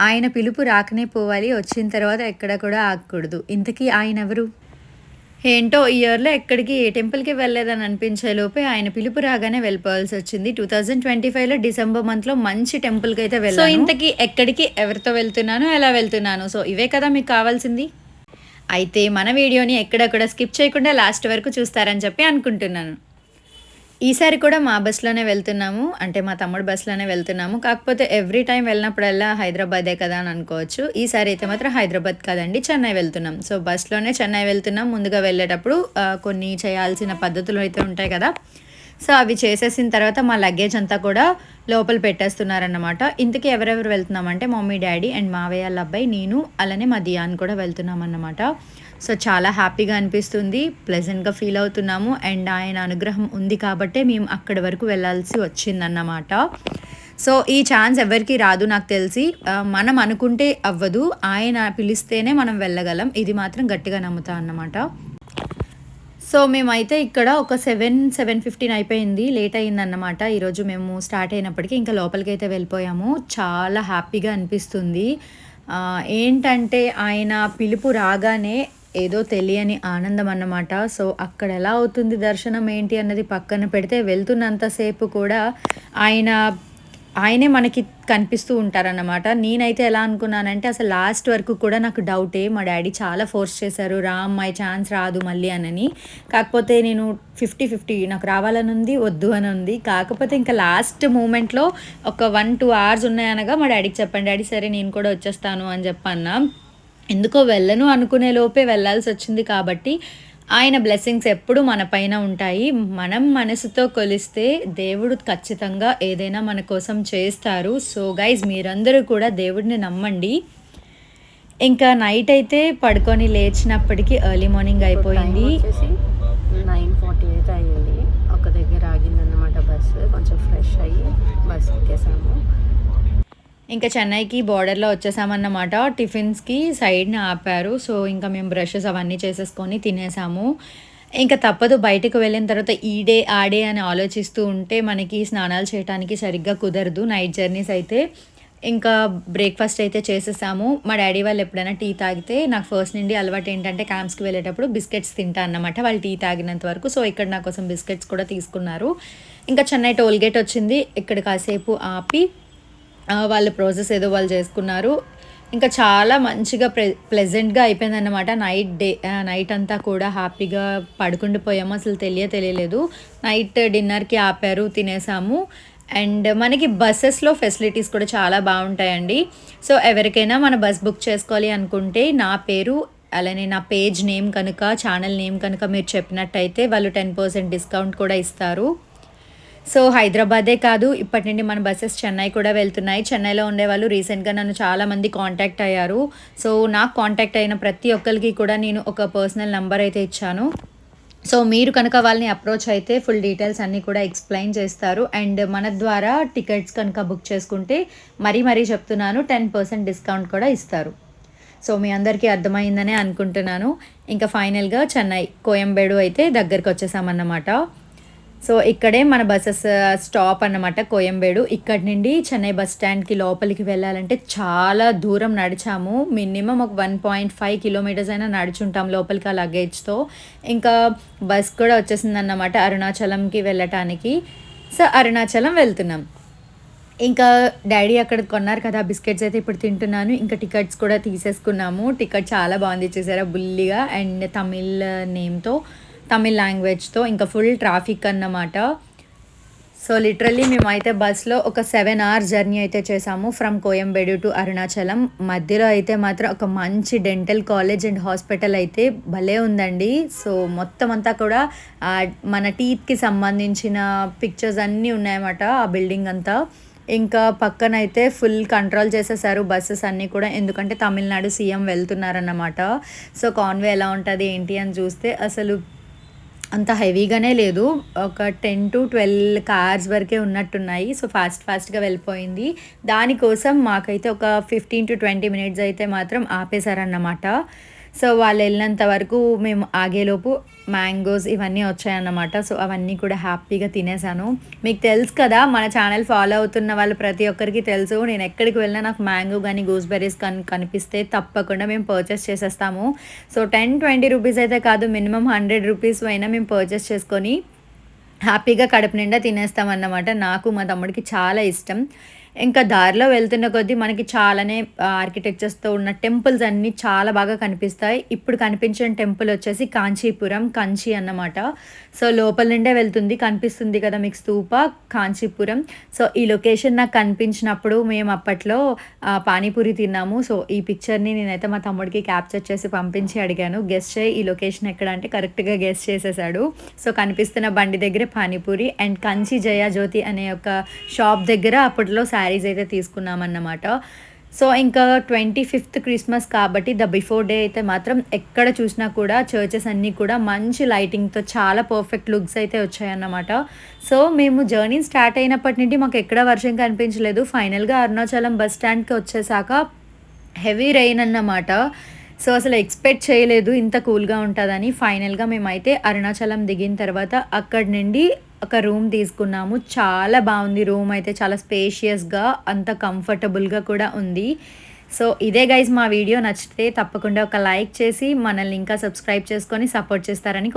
ఆయన పిలుపు రాకనే పోవాలి వచ్చిన తర్వాత ఎక్కడ కూడా ఆగకూడదు. ఇంతకీ ఆయన ఎవరు? ఏంటో ఈ ఇయర్లో ఎక్కడికి ఏ టెంపుల్కి వెళ్ళలేదని అనిపించే లోపే ఆయన పిలుపు రాగానే వెళ్ళిపోవాల్సి వచ్చింది. టూ థౌజండ్ ట్వంటీ ఫైవ్లో డిసెంబర్ మంత్లో మంచి టెంపుల్కి అయితే వెళ్ళాను. సో ఇంతకీ ఎక్కడికి ఎవరితో వెళ్తున్నాను ఎలా వెళ్తున్నాను? సో ఇవే కదా మీకు కావాల్సింది? అయితే మన వీడియోని ఎక్కడక్కడ స్కిప్ చేయకుండా లాస్ట్ వరకు చూస్తారని చెప్పి అనుకుంటున్నాను. ఈసారి కూడా మా బస్సులోనే వెళ్తున్నాము. అంటే మా తమ్ముడు బస్సులోనే వెళ్తున్నాము. కాకపోతే ఎవ్రీ టైం వెళ్ళినప్పుడల్లా హైదరాబాదే కదా అని అనుకోవచ్చు. ఈసారి అయితే మాత్రం హైదరాబాద్ కాదండి చెన్నై వెళ్తున్నాం. సో బస్సులోనే చెన్నై వెళ్తున్నాం. ముందుగా వెళ్ళేటప్పుడు కొన్ని చేయాల్సిన పద్ధతులు అయితే ఉంటాయి కదా. సో అవి చేసేసిన తర్వాత మా లగేజ్ అంతా కూడా లోపల పెట్టేస్తున్నారన్నమాట. ఇంతకీ ఎవరెవరు వెళ్తున్నామంటే మమ్మీ డాడీ అండ్ మావయ్య వాళ్ళ అబ్బాయి నేను అలానే మా దియాన్ కూడా వెళ్తున్నాం అన్నమాట సో చాలా హ్యాపీగా అనిపిస్తుంది ప్లెజెంట్గా ఫీల్ అవుతున్నాము. అండ్ ఆయన అనుగ్రహం ఉంది కాబట్టే మేము అక్కడి వరకు వెళ్ళాల్సి వచ్చిందన్నమాట. సో ఈ ఛాన్స్ ఎవరికి రాదు నాకు తెలిసి. మనం అనుకుంటే అవ్వదు. ఆయన పిలిస్తేనే మనం వెళ్ళగలం. ఇది మాత్రం గట్టిగా నమ్ముతా అన్నమాట. సో మేమైతే ఇక్కడ ఒక సెవెన్ సెవెన్ ఫిఫ్టీన్ అయిపోయింది. లేట్ అయిందన్నమాట ఈరోజు మేము స్టార్ట్ అయినప్పటికీ ఇంకా లోపలికి అయితే వెళ్ళిపోయాము. చాలా హ్యాపీగా అనిపిస్తుంది. ఏంటంటే ఆయన పిలుపు రాగానే ఏదో తెలియని ఆనందం అన్నమాట. సో అక్కడ ఎలా అవుతుంది దర్శనం ఏంటి అన్నది పక్కన పెడితే వెళ్తున్నంతసేపు కూడా ఆయన ఆయనే మనకి కనిపిస్తూ ఉంటారన్నమాట. నేనైతే ఎలా అనుకున్నానంటే అసలు లాస్ట్ వరకు కూడా నాకు డౌటే మా డాడీ చాలా ఫోర్స్ చేశారు రా అమ్మాయి ఛాన్స్ రాదు మళ్ళీ అనని. కాకపోతే నేను ఫిఫ్టీ ఫిఫ్టీ నాకు రావాలని ఉంది వద్దు అని ఉంది. కాకపోతే ఇంకా లాస్ట్ మూమెంట్లో ఒక వన్ టూ అవర్స్ ఉన్నాయనగా మా డాడీకి చెప్పండి డాడీ సరే నేను కూడా వచ్చేస్తాను అని చెప్పన్నా. ఎందుకో వెళ్ళను అనుకునే లోపే వెళ్ళాల్సి వచ్చింది కాబట్టి ఆయన బ్లెస్సింగ్స్ ఎప్పుడు మన పైన ఉంటాయి. మనం మనసుతో కొలిస్తే దేవుడు ఖచ్చితంగా ఏదైనా మన కోసం చేస్తారు. సో గైజ్ మీరందరూ కూడా దేవుడిని నమ్మండి. ఇంకా నైట్ అయితే పడుకొని లేచినప్పటికీ ఎర్లీ మార్నింగ్ అయిపోయింది వచ్చేసి నైన్ ఫార్టీ అయితే అయ్యింది ఒక దగ్గర ఆగిందన్నమాట బస్సు కొంచెం ఫ్రెష్ అయ్యి బస్ ఎక్కేసాము ఇంకా చెన్నైకి బార్డర్లో వచ్చేసామన్నమాట. టిఫిన్స్కి సైడ్ని ఆపారు. సో ఇంకా మేము బ్రషెస్ అవన్నీ చేసేసుకొని తినేసాము. ఇంకా తప్పదు బయటకు వెళ్ళిన తర్వాత ఈ డే ఆ డే అని ఆలోచిస్తూ ఉంటే మనకి స్నానాలు చేయడానికి సరిగ్గా కుదరదు. నైట్ జర్నీస్ అయితే ఇంకా బ్రేక్ఫాస్ట్ అయితే చేసేసాము. మా డాడీ వాళ్ళు ఎప్పుడైనా టీ తాగితే నాకు ఫస్ట్ నుండి అలవాటు ఏంటంటే క్యాంప్స్కి వెళ్ళేటప్పుడు బిస్కెట్స్ తింటా అన్నమాట. వాళ్ళు టీ తాగినంత వరకు. సో ఇక్కడ నా కోసం బిస్కెట్స్ కూడా తీసుకున్నారు. ఇంకా చెన్నై టోల్గేట్ వచ్చింది. ఇక్కడ కాసేపు ఆపి వాళ్ళ ప్రాసెస్ ఏదో వాళ్ళు చేసుకున్నారు. ఇంకా చాలా మంచిగా ప్రె ప్లెజెంట్గా అయిపోయిందన్నమాట. నైట్ డే నైట్ అంతా కూడా హ్యాపీగా పడుకుండి పోయాము. అసలు తెలియ తెలియలేదు. నైట్ డిన్నర్కి ఆపారు తినేసాము. అండ్ మనకి బస్సెస్లో ఫెసిలిటీస్ కూడా చాలా బాగుంటాయండి. సో ఎవరికైనా మన బస్ బుక్ చేసుకోవాలి అనుకుంటే నా పేరు అలానే నా పేజ్ నేమ్ కనుక ఛానల్ నేమ్ కనుక మీరు చెప్పినట్టయితే వాళ్ళు టెన్ పర్సెంట్ డిస్కౌంట్ కూడా ఇస్తారు. సో హైదరాబాదే కాదు ఇప్పటి నుండి మన బస్సెస్ చెన్నై కూడా వెళ్తున్నాయి. చెన్నైలో ఉండే వాళ్ళు రీసెంట్గా నన్ను చాలా మంది కాంటాక్ట్ అయ్యారు. సో నాకు కాంటాక్ట్ అయిన ప్రతి ఒక్కరికి కూడా నేను ఒక పర్సనల్ నెంబర్ అయితే ఇచ్చాను. సో మీరు కనుక వాళ్ళని అప్రోచ్ అయితే ఫుల్ డీటెయిల్స్ అన్నీ కూడా ఎక్స్ప్లెయిన్ చేస్తారు. అండ్ మన ద్వారా టికెట్స్ కనుక బుక్ చేసుకుంటే మరీ మరీ చెప్తున్నాను టెన్ పర్సెంట్ డిస్కౌంట్ కూడా ఇస్తారు. సో మీ అందరికీ అర్థమైందనే అనుకుంటున్నాను. ఇంకా ఫైనల్గా చెన్నై కోయంబేడు అయితే దగ్గరికి వచ్చేసామన్నమాట సో ఇక్కడే మన బస్సెస్ స్టాప్ అన్నమాట కోయంబేడు. ఇక్కడ నుండి చెన్నై బస్ స్టాండ్కి లోపలికి వెళ్ళాలంటే చాలా దూరం నడిచాము. మినిమం ఒక వన్ పాయింట్ ఫైవ్ కిలోమీటర్స్ అయినా నడుచుంటాం లోపలికి ఆ లగేజ్తో. ఇంకా బస్ కూడా వచ్చేసింది అన్నమాట అరుణాచలంకి వెళ్ళటానికి. సో అరుణాచలం వెళ్తున్నాం. ఇంకా డాడీ అక్కడ కొన్నారు కదా బిస్కెట్స్ అయితే ఇప్పుడు తింటున్నాను. ఇంకా టికెట్స్ కూడా తీసేసుకున్నాము. టికెట్ చాలా బాగుంది చూసారా బుల్లిగా. అండ్ తమిళ్ నేమ్తో. తమిళ్ లాంగ్వేజ్తో ఇంకా ఫుల్ ట్రాఫిక్ అన్నమాట. సో లిటరల్లీ మేమైతే బస్లో ఒక సెవెన్ అవర్స్ జర్నీ అయితే చేసాము. ఫ్రమ్ కోయంబేడు టు అరుణాచలం మధ్యలో అయితే మాత్రం ఒక మంచి డెంటల్ కాలేజ్ అండ్ హాస్పిటల్ అయితే భలే ఉందండి. సో మొత్తం అంతా కూడా మన టీత్కి సంబంధించిన పిక్చర్స్ అన్నీ ఉన్నాయన్నమాట ఆ బిల్డింగ్ అంతా. ఇంకా పక్కన అయితే ఫుల్ కంట్రోల్ చేసేసారు బస్సెస్ అన్నీ కూడా. ఎందుకంటే తమిళనాడు సీఎం వెళ్తున్నారన్నమాట. సో కాన్వే ఎలా ఉంటుంది ఏంటి అని చూస్తే అసలు అంత హెవీగానే లేదు. ఒక టెన్ టు ట్వెల్వ్ కార్స్ వరకే ఉన్నట్టున్నాయి. సో ఫాస్ట్ ఫాస్ట్గా వెళ్ళిపోయింది. దానికోసం మాకైతే ఒక ఫిఫ్టీన్ టు ట్వంటీ మినిట్స్ అయితే మాత్రం ఆపేశారన్నమాట. సో వాళ్ళు వెళ్ళినంత వరకు మేము ఆగేలోపు మ్యాంగోస్ ఇవన్నీ వచ్చాయన్నమాట. సో అవన్నీ కూడా హ్యాపీగా తినేసాను. మీకు తెలుసు కదా మన ఛానల్ ఫాలో అవుతున్న వాళ్ళు ప్రతి ఒక్కరికి తెలుసు. నేను ఎక్కడికి వెళ్ళినా నాకు మ్యాంగో కానీ గూస్బెర్రీస్ కానీ కనిపిస్తే తప్పకుండా మేము పర్చేస్ చేసేస్తాము. సో టెన్ ట్వంటీ రూపీస్ అయితే కాదు మినిమం హండ్రెడ్ రూపీస్ అయినా మేము పర్చేస్ చేసుకొని హ్యాపీగా కడుపు నిండా తినేస్తామన్నమాట. నాకు మా తమ్ముడికి చాలా ఇష్టం. ఇంకా దారిలో వెళ్తున్న కొద్దీ మనకి చాలానే ఆర్కిటెక్చర్స్తో ఉన్న టెంపుల్స్ అన్నీ చాలా బాగా కనిపిస్తాయి. ఇప్పుడు కనిపించిన టెంపుల్ వచ్చేసి కాంచీపురం కంచి అన్నమాట. సో లోపల నుండే వెళ్తుంది కనిపిస్తుంది కదా మీకు స్తూప కాంచీపురం. సో ఈ లొకేషన్ నాకు కనిపించినప్పుడు మేము అప్పట్లో పానీపూరి తిన్నాము. సో ఈ పిక్చర్ని నేనైతే మా తమ్ముడికి క్యాప్చర్ చేసి పంపించి అడిగాను. గెస్ట్ చేయి ఈ లొకేషన్ ఎక్కడ? అంటే కరెక్ట్గా గెస్ట్ చేసేసాడు. సో కనిపిస్తున్న బండి దగ్గర పానీపూరి. అండ్ కంచి జయా జ్యోతి అనే ఒక షాప్ దగ్గర అప్పట్లో శారీస్ అయితే తీసుకున్నామన్నమాట. సో ఇంకా ట్వంటీ ఫిఫ్త్ క్రిస్మస్ కాబట్టి ద బిఫోర్ డే అయితే మాత్రం ఎక్కడ చూసినా కూడా చర్చెస్ అన్నీ కూడా మంచి లైటింగ్తో చాలా పర్ఫెక్ట్ లుక్స్ అయితే వచ్చాయన్నమాట. సో మేము జర్నీ స్టార్ట్ అయినప్పటి నుండి మాకు ఎక్కడ వర్షం కనిపించలేదు. ఫైనల్గా అరుణాచలం బస్ స్టాండ్కి వచ్చేసాక హెవీ రెయిన్ అన్నమాట. సో అసలు ఎక్స్పెక్ట్ చేయలేదు ఇంత కూల్గా ఉంటుందని. ఫైనల్గా మేమైతే అరుణాచలం దిగిన తర్వాత అక్కడి నుండి ఒక రూమ్ తీసుకున్నాము. చాలా బాగుంది రూమ్ అయితే చాలా స్పేషియస్గా అంత కంఫర్టబుల్గా కూడా ఉంది. సో ఇదే గైజ్ మా వీడియో. నచ్చితే తప్పకుండా ఒక లైక్ చేసి మనల్ని ఇంకా సబ్స్క్రైబ్ చేసుకొని సపోర్ట్ చేస్తారని